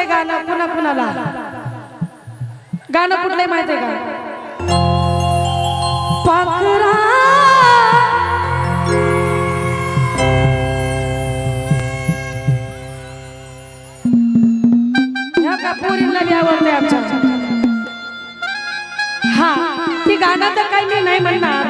आहे गाणं पुन्हा कुणाला गाणं कुठलंय माहिती का? पाखरा. गाणं तर काही मी नाही म्हणणार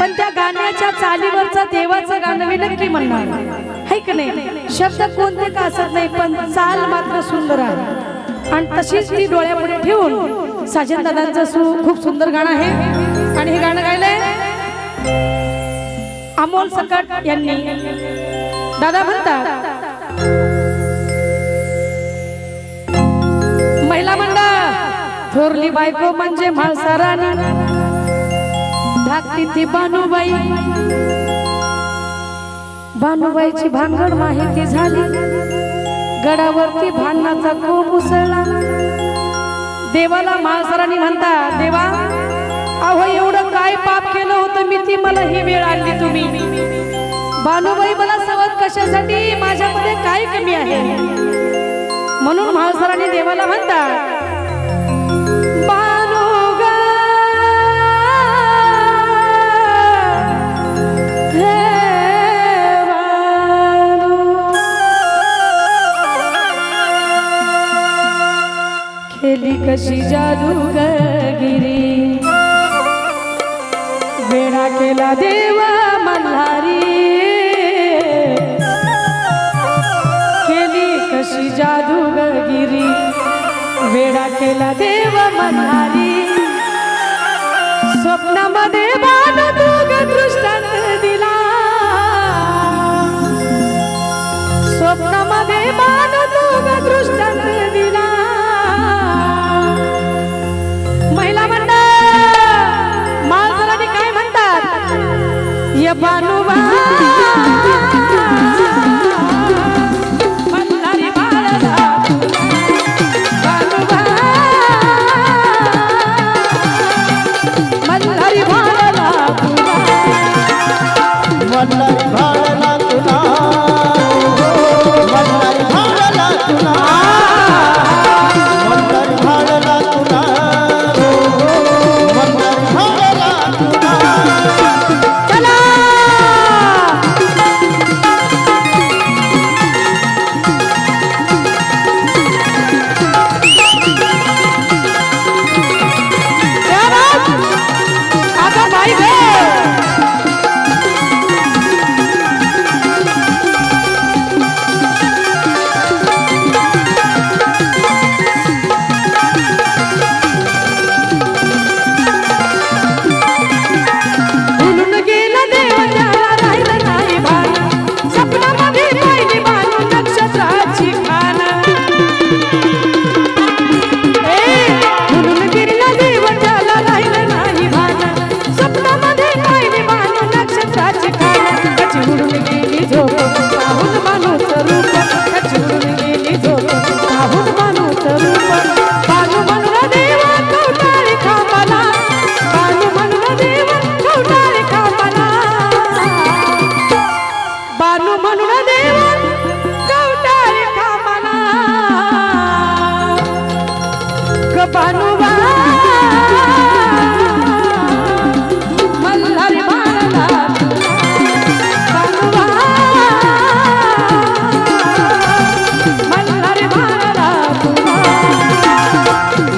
पण त्या गाण्याच्या चालीवरचं देवाचं गाणं मी नक्की म्हणणार. है की नाही? शब्द कोणते का असत नाही पण चाल मात्र सुंदर आहे. आणि तशीच ती डोळ्यापुढे ठेवून साजन दादांचं सु खूप सुंदर गाणं आहे. आणि हे गाणं गायलंय अमोल सकट यांनी. दादा म्हणतात महिला मंडळ थोरली बायको म्हणजे म्हाळसारानी धाकटी ती बानुबाई बानुबाईची भानगड माहिती झाली. गडावरती भांडणाचा खूप उसळला. देवाला म्हाळसारानी म्हणता देवा अहो एवढं काय पाप केलं होतं? मी ती मला ही वेळ आणली तुम्ही. बानुबाई मला सवत कशासाठी? माझ्यामध्ये काय कमी आहे? म्हणून म्हाळसरांनी देवाला म्हणतात खेली कशी जादूगिरी वेळा केला देवा मल्हारी. केली कशी जादूगिरी वेळा केला देवा मल्हारी. स्वप्नामध्ये बाण तुग दृष्टांत दिला. स्वप्नामध्ये बाण तुग दृष्टांत भानुबा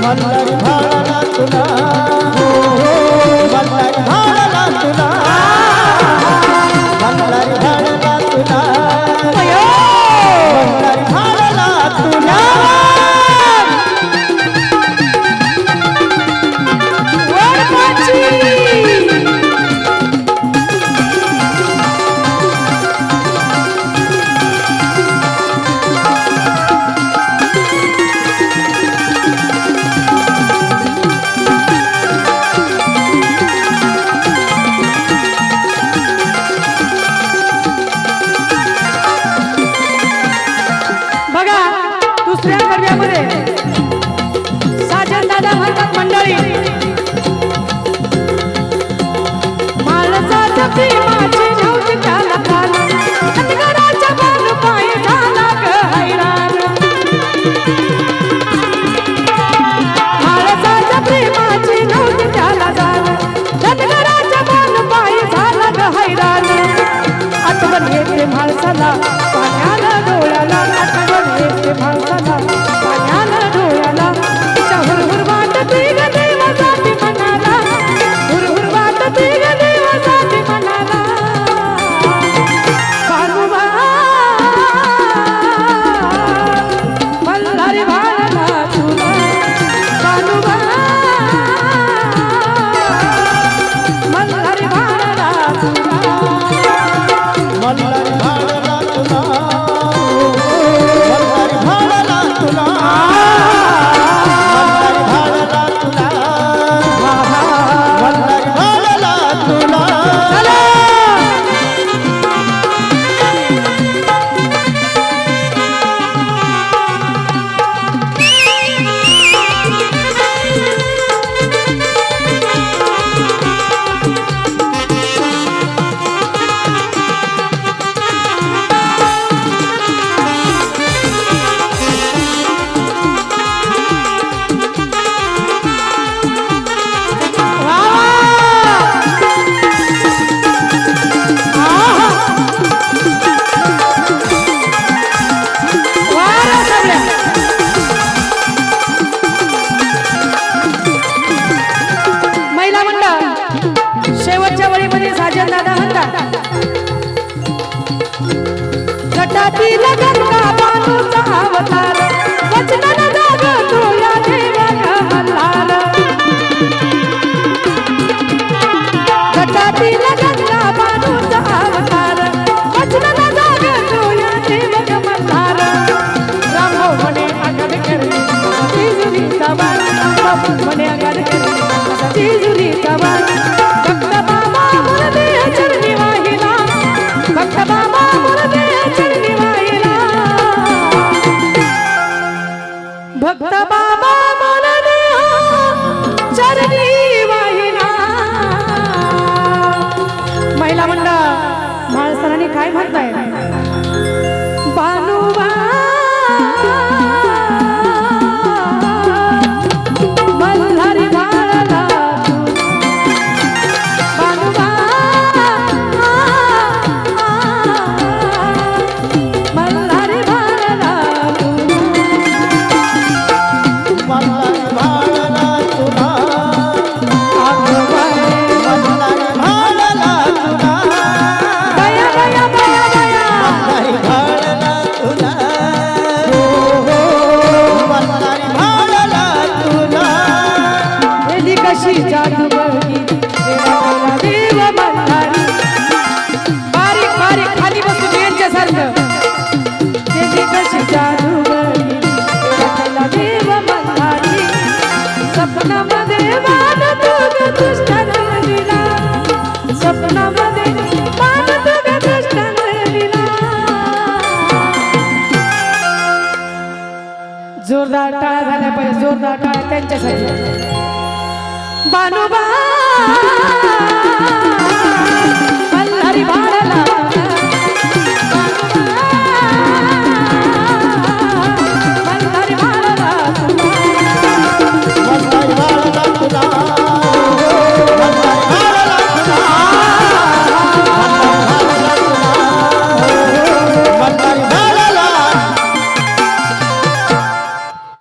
मल्हारी Fatima जोरदार टाळा त्यांच्यासाठी बानुबा